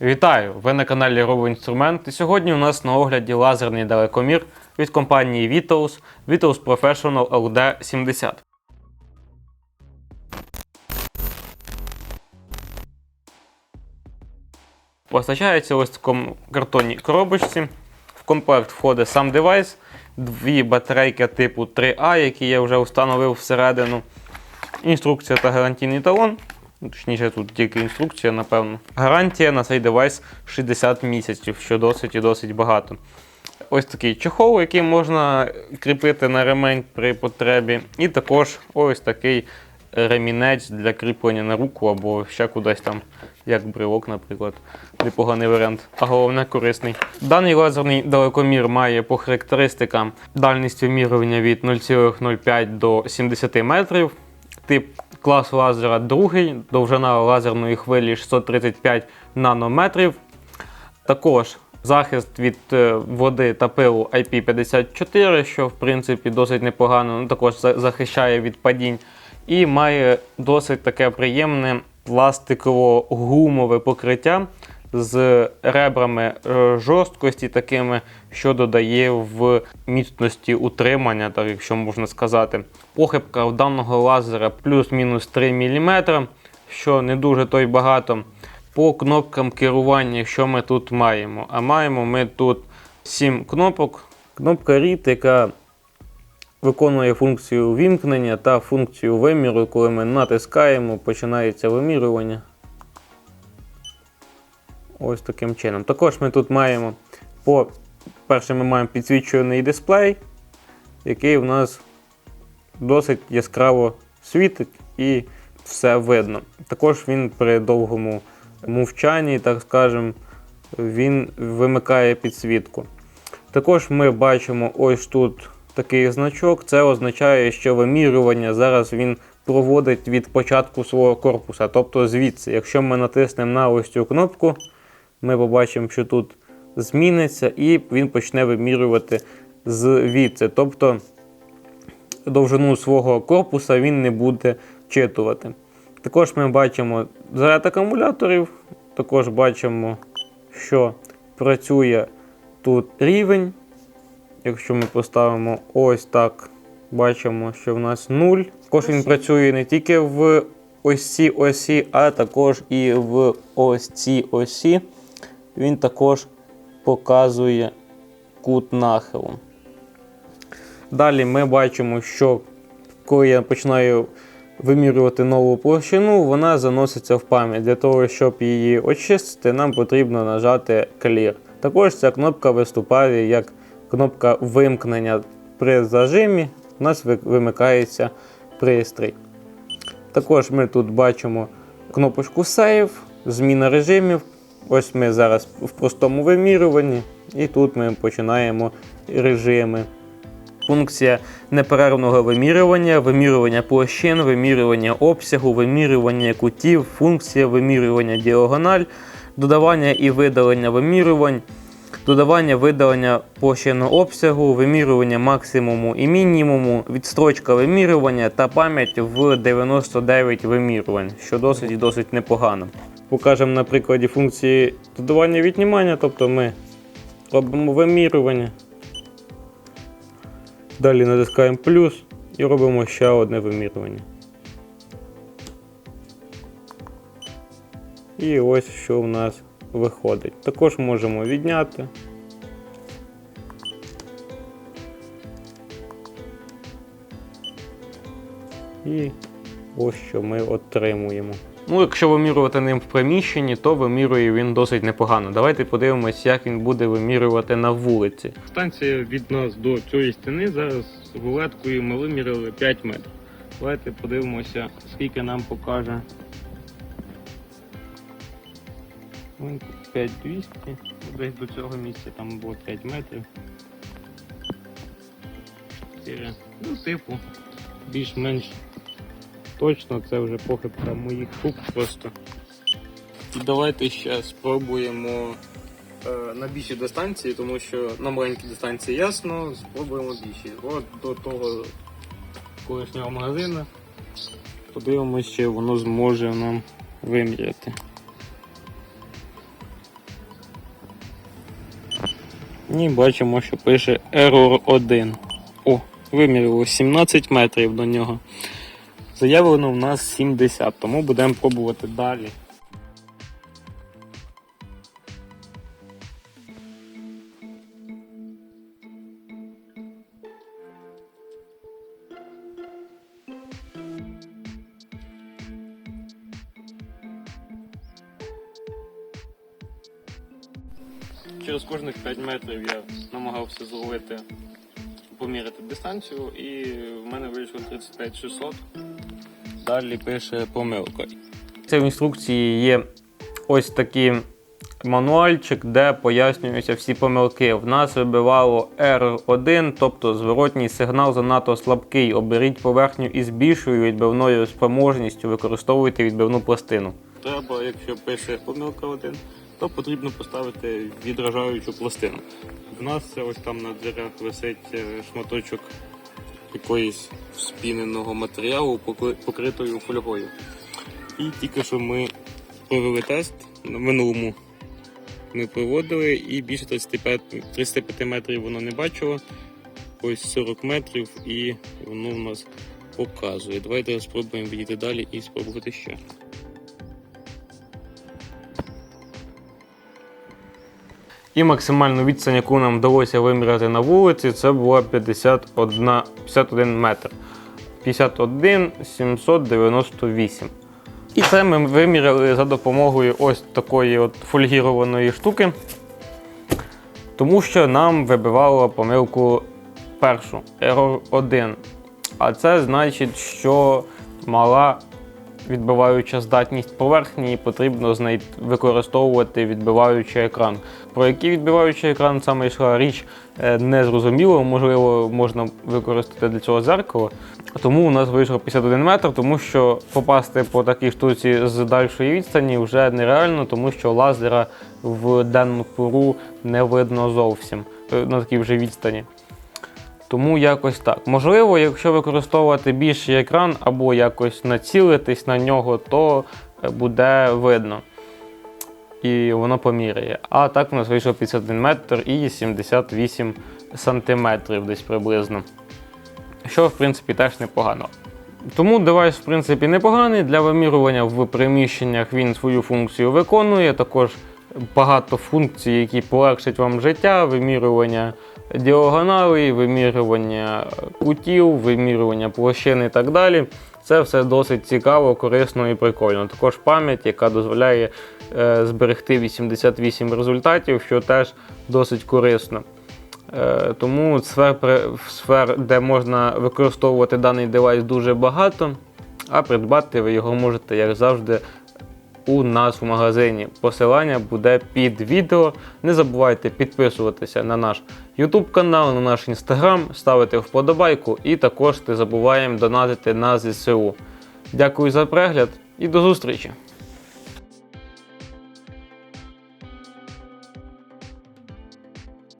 Вітаю! Ви на каналі Robo Інструмент. І сьогодні у нас на огляді лазерний далекомір від компанії Vitos Vitos Professional LD70. Постачається ось в такому картонній коробочці. В комплект входить сам девайс, дві батарейки типу 3А, які я вже встановив всередину. Інструкція та гарантійний талон. Ну, Точніше, тут тільки інструкція, напевно. Гарантія на цей девайс 60 місяців, що досить і досить багато. Ось такий чехол, який можна кріпити на ремень при потребі. І також ось такий ремінець для кріплення на руку або ще кудись там, як брелок, наприклад. Непоганий варіант, а головне корисний. Даний лазерний далекомір має по характеристикам дальність вимірювання від 0,05 до 70 метрів. Тип клас лазера другий, довжина лазерної хвилі 635 нанометрів. Також захист від е, води та пилу IP54, що в принципі досить непогано, ну, також захищає від падінь. І має досить таке приємне пластиково-гумове покриття з ребрами е, жорсткості, такими, що додає в міцності утримання, так якщо можна сказати. Похибка в даного лазера плюс-мінус 3 мм, що не дуже то й багато. По кнопкам керування, що ми тут маємо? А маємо ми тут 7 кнопок. Кнопка RIT, яка виконує функцію вімкнення та функцію виміру. Коли ми натискаємо, починається вимірювання. Ось таким чином. Також ми тут маємо по перше, ми маємо підсвічуваний дисплей, який в нас досить яскраво світить і все видно. Також він при довгому мовчанні, так скажемо, він вимикає підсвітку. Також ми бачимо ось тут такий значок. Це означає, що вимірювання зараз він проводить від початку свого корпуса. Тобто звідси, якщо ми натиснемо на ось цю кнопку, ми побачимо, що тут зміниться, і він почне вимірювати звідси. Тобто довжину свого корпуса він не буде читувати. Також ми бачимо заряд акумуляторів, також бачимо, що працює тут рівень. Якщо ми поставимо ось так, бачимо, що в нас 0. Також він працює не тільки в ось цій осі, а також і в ось цій осі. Він також показує кут нахилу. Далі ми бачимо, що коли я починаю вимірювати нову площину, вона заноситься в пам'ять. Для того, щоб її очистити, нам потрібно нажати Clear. Також ця кнопка виступає як кнопка вимкнення при зажимі. У нас вимикається пристрій. Також ми тут бачимо кнопочку Save, зміна режимів. Ось ми зараз в простому вимірюванні, і тут ми починаємо режими. Функція неперервного вимірювання, вимірювання площин, вимірювання обсягу, вимірювання кутів, функція вимірювання діагональ, додавання і видалення вимірювань, додавання видалення площинного обсягу, вимірювання максимуму і мінімуму, відстрочка вимірювання та пам'ять в 99 вимірювань, що досить і досить непогано. Покажемо на прикладі функції додавання віднімання, тобто ми робимо вимірювання. Далі натискаємо плюс і робимо ще одне вимірювання. І ось що в нас виходить. Також можемо відняти. І ось що ми отримуємо. Ну, якщо вимірювати ним в приміщенні, то вимірює він досить непогано. Давайте подивимось, як він буде вимірювати на вулиці. Станція від нас до цієї стіни зараз рулеткою ми виміряли 5 метрів. Давайте подивимося, скільки нам покаже. 5200, десь до цього місця там було 5 метрів. 4. Ну, типу, більш-менш точно це вже похибка моїх рук просто. Давайте ще спробуємо е, на більшій дистанції, тому що на маленькій дистанції ясно, спробуємо більші. От до того колишнього магазину. Подивимося, чи воно зможе нам виміряти. І бачимо, що пише Error 1. О, вимірило 17 метрів до нього. Заявлено в нас 70, тому будемо пробувати далі. Через кожних 5 метрів я намагався зловити, поміряти дистанцію, і в мене вийшло 35 600. Далі пише помилка. Це в інструкції є ось такий мануальчик, де пояснюються всі помилки. В нас вибивало R1, тобто зворотній сигнал занадто слабкий. Оберіть поверхню із більшою відбивною спроможністю, використовуйте відбивну пластину. Треба, якщо пише помилка 1, то потрібно поставити відражаючу пластину. В нас це ось там на дверях висить е, шматочок якоїсь спіненого матеріалу, покритою фольгою. І тільки що ми провели тест на минулому. Ми проводили і більше 35, 35 метрів воно не бачило. Ось 40 метрів і воно в нас показує. Давайте спробуємо відійти далі і спробувати ще. І максимальну відстань, яку нам вдалося виміряти на вулиці, це була 51, 51 метр. 51 798. І це ми виміряли за допомогою ось такої от фольгірованої штуки, тому що нам вибивало помилку першу, error 1. А це значить, що мала відбиваюча здатність поверхні, потрібно знай... використовувати відбиваючий екран. Про який відбиваючий екран саме йшла річ е, не зрозуміло, можливо, можна використати для цього зеркало. Тому у нас вийшло 51 метр, тому що попасти по такій штуці з дальшої відстані вже нереально, тому що лазера в денну пору не видно зовсім е, на такій вже відстані. Тому якось так. Можливо, якщо використовувати більший екран або якось націлитись на нього, то е, буде видно. І воно поміряє. А так у нас вийшло 51 метр і 78 сантиметрів десь приблизно. Що, в принципі, теж непогано. Тому девайс, в принципі, непоганий. Для вимірювання в приміщеннях він свою функцію виконує. Також багато функцій, які полегшать вам життя, вимірювання діагоналей, вимірювання кутів, вимірювання площин і так далі. Це все досить цікаво, корисно і прикольно. Також пам'ять, яка дозволяє е, зберегти 88 результатів, що теж досить корисно. Е, Тому сфер, сфер, де можна використовувати даний девайс, дуже багато, а придбати ви його можете, як завжди, у нас в магазині. Посилання буде під відео. Не забувайте підписуватися на наш YouTube канал, на наш Instagram, ставити вподобайку і також не забуваємо донатити на ЗСУ. Дякую за перегляд і до зустрічі!